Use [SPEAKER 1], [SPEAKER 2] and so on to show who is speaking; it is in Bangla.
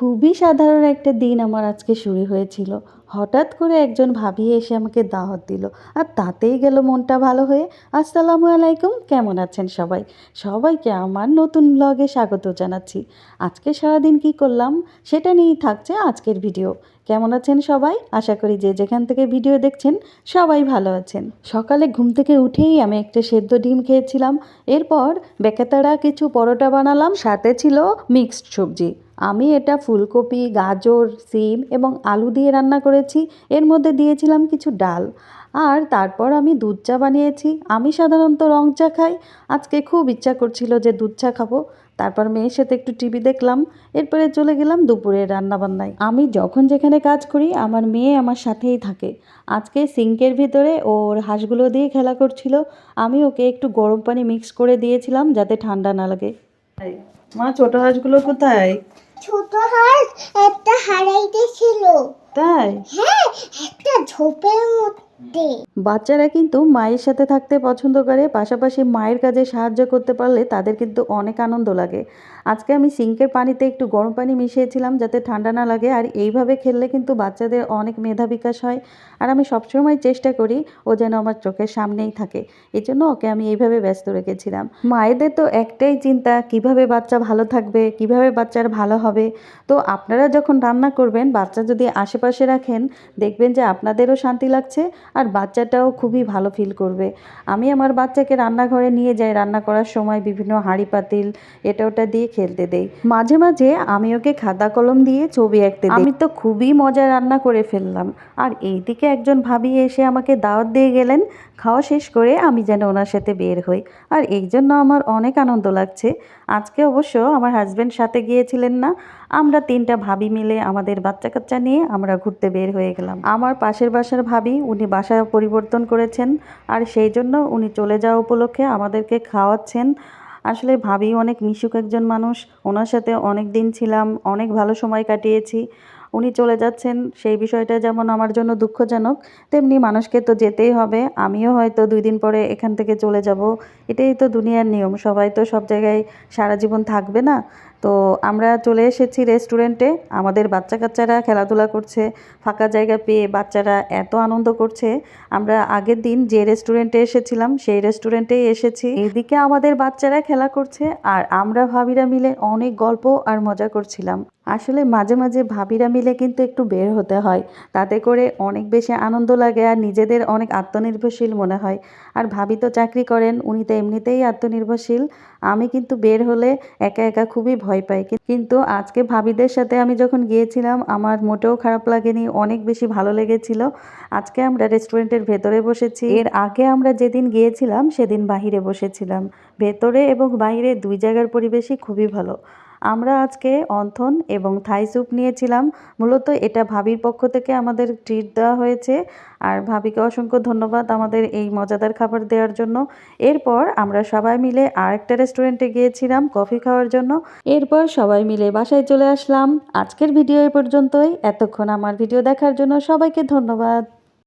[SPEAKER 1] খুবই সাধারণ একটা দিন আমার আজকে শুরু হয়েছিল। হঠাৎ করে একজন ভাবি এসে আমাকে দাওয়াত দিল। আর তাতেই গেল মনটা ভালো হয়ে। আসসালামু আলাইকুম, কেমন আছেন সবাই? সবাইকে আমার নতুন ব্লগে স্বাগত জানাচ্ছি। আজকে সারাদিন কি করলাম সেটা নিয়েই থাকছে আজকের ভিডিও কেমন আছেন সবাই? আশা করি যে যেখান থেকে ভিডিও দেখছেন সবাই ভালো আছেন। সকালে ঘুম থেকে উঠেই আমি একটা সেদ্ধ ডিম খেয়েছিলাম। এরপর বেকাতাড়া কিছু পরোটা বানালাম, সাথে ছিল মিক্সড সবজি। আমি এটা ফুলকপি, গাজর, সিম এবং আলু দিয়ে রান্না করেছি। এর মধ্যে দিয়েছিলাম কিছু ডাল। আর তারপর আমি দুধ চা বানিয়েছি। আমি সাধারণত রং চা খাই। আজকে খুব ইচ্ছা করছিল যে দুধ চা খাব। তারপর মেয়ের সাথে একটু টিভি দেখলাম। এরপরে চলে গেলাম দুপুরে রান্নাবান্নায়। আমি যখন যেখানে কাজ করি, আমার মেয়ে আমার সাথেই থাকে। আজকে সিঙ্কের ভিতরে ওর হাঁসগুলো দিয়ে খেলা করছিল। আমি ওকে একটু গরম পানি মিক্স করে দিয়েছিলাম যাতে ঠান্ডা না লাগে। মা, ছোট হাঁসগুলো কোথায়?
[SPEAKER 2] ছোট হাঁস একটা হারাইতেছিল
[SPEAKER 1] তাই?
[SPEAKER 2] হ্যাঁ একটা ঝোপের মধ্যে
[SPEAKER 1] বাচ্চারা কিন্তু মায়ের সাথে থাকতে পছন্দ করে, পাশাপাশি মায়ের কাজে সাহায্য করতে পারলে তাদের কিন্তু অনেক আনন্দ লাগে। আজকে আমি সিঙ্কের পানিতে একটু গরম পানি মিশিয়েছিলাম যাতে ঠান্ডা না লাগে, আর এইভাবে খেললে কিন্তু বাচ্চাদের অনেক মেধা বিকাশ হয়। আর আমি সবসময় চেষ্টা করি ও যেন আমার চোখের সামনেই থাকে। এই জন্য ওকে আমি এইভাবে ব্যস্ত রেখেছিলাম। মায়েদের তো একটাই চিন্তা, কীভাবে বাচ্চা ভালো থাকবে, কীভাবে বাচ্চার ভালো হবে। তো আপনারা যখন রান্না করবেন, বাচ্চা যদি আশেপাশে রাখেন, দেখবেন যে আপনাদেরও শান্তি লাগছে আর বাচ্চাটাও খুবই ভালো ফিল করবে। আমি আমার বাচ্চাকে রান্নাঘরে নিয়ে যাই, রান্না করার সময় বিভিন্ন হাঁড়ি পাতিল, এটা ওটা দিয়ে খেলতে দেই। মাঝে মাঝে আমি ওকে খাতা কলম দিয়ে ছবি আঁকতে দিই। আমি তো খুবই মজা রান্না করে ফেললাম। আর এইদিকে একজন ভাবি এসে আমাকে দাওয়াত দিয়ে গেলেন, খাওয়া শেষ করে আমি যেন ওনার সাথে বের হই। আর এই জন্য আমার অনেক আনন্দ লাগছে। আজকে অবশ্য আমার হাজব্যান্ড সাথে গিয়েছিলেন না। আমরা তিনটা ভাবি মিলে আমাদের বাচ্চা কাচ্চা নিয়ে আমরা ঘুরতে বের হয়ে গেলাম। আমার পাশের বাসার ভাবি, উনি বাসা পরিবর্তন করেছেন আর সেই জন্য উনি চলে যাওয়া উপলক্ষে আমাদেরকে খাওয়াচ্ছেন। আসলে ভাবি অনেক মিশুক একজন মানুষ, ওনার সাথে অনেক দিন ছিলাম, অনেক ভালো সময় কাটিয়েছি। উনি চলে যাচ্ছেন, সেই বিষয়টা যেমন আমার জন্য দুঃখজনক, তেমনি মানুষকে তো যেতেই হবে, আমিও হয়তো দুই দিন পরে এখান থেকে চলে যাব। এটাই তো দুনিয়ার নিয়ম, সবাই তো সব জায়গায় সারা জীবন থাকবে না। তো আমরা চলে এসেছি রেস্টুরেন্টে আমাদের বাচ্চা কাচ্চারা খেলাধুলা করছে, ফাঁকা জায়গা পেয়ে বাচ্চারা এত আনন্দ করছে। আমরা আগের দিন যে রেস্টুরেন্টে এসেছিলাম, সেই রেস্টুরেন্টেই এসেছি। এদিকে আমাদের বাচ্চারা খেলা করছে আর আমরা ভাবিরা মিলে অনেক গল্প আর মজা করছিলাম। আসলে মাঝে মাঝে ভাবিরা মিলে কিন্তু একটু বের হতে হয়। তাতে করে অনেক বেশি আনন্দ লাগে আর নিজেদের অনেক আত্মনির্ভরশীল মনে হয়। আর ভাবি তো চাকরি করেন, উনি তো এমনিতেই আত্মনির্ভরশীল। আমি কিন্তু বের হলে একা একা খুবই ভয় পাই। কিন্তু আজকে ভাবিদের সাথে আমি যখন গিয়েছিলাম, আমার মোটেও খারাপ লাগেনি, অনেক বেশি ভালো লেগেছিল। আজকে আমরা রেস্টুরেন্টের ভেতরে বসেছি। এর আগে আমরা যেদিন গিয়েছিলাম, সেদিন বাহিরে বসেছিলাম। ভেতরে এবং বাইরে দুই জায়গার পরিবেশই খুবই ভালো। আমরা আজকে অন্থন এবং থাই স্যুপ নিয়েছিলাম। মূলত এটা ভাবির পক্ষ থেকে আমাদের ট্রিট দেওয়া হয়েছে। আর ভাবিকে অসংখ্য ধন্যবাদ আমাদের এই মজাদার খাবার দেওয়ার জন্য। এরপর আমরা সবাই মিলে আরেকটা রেস্টুরেন্টে গিয়েছিলাম কফি খাওয়ার জন্য। এরপর সবাই মিলে বাসায় চলে আসলাম। আজকের ভিডিও এ পর্যন্তই। এতক্ষণ আমার ভিডিও দেখার জন্য সবাইকে ধন্যবাদ।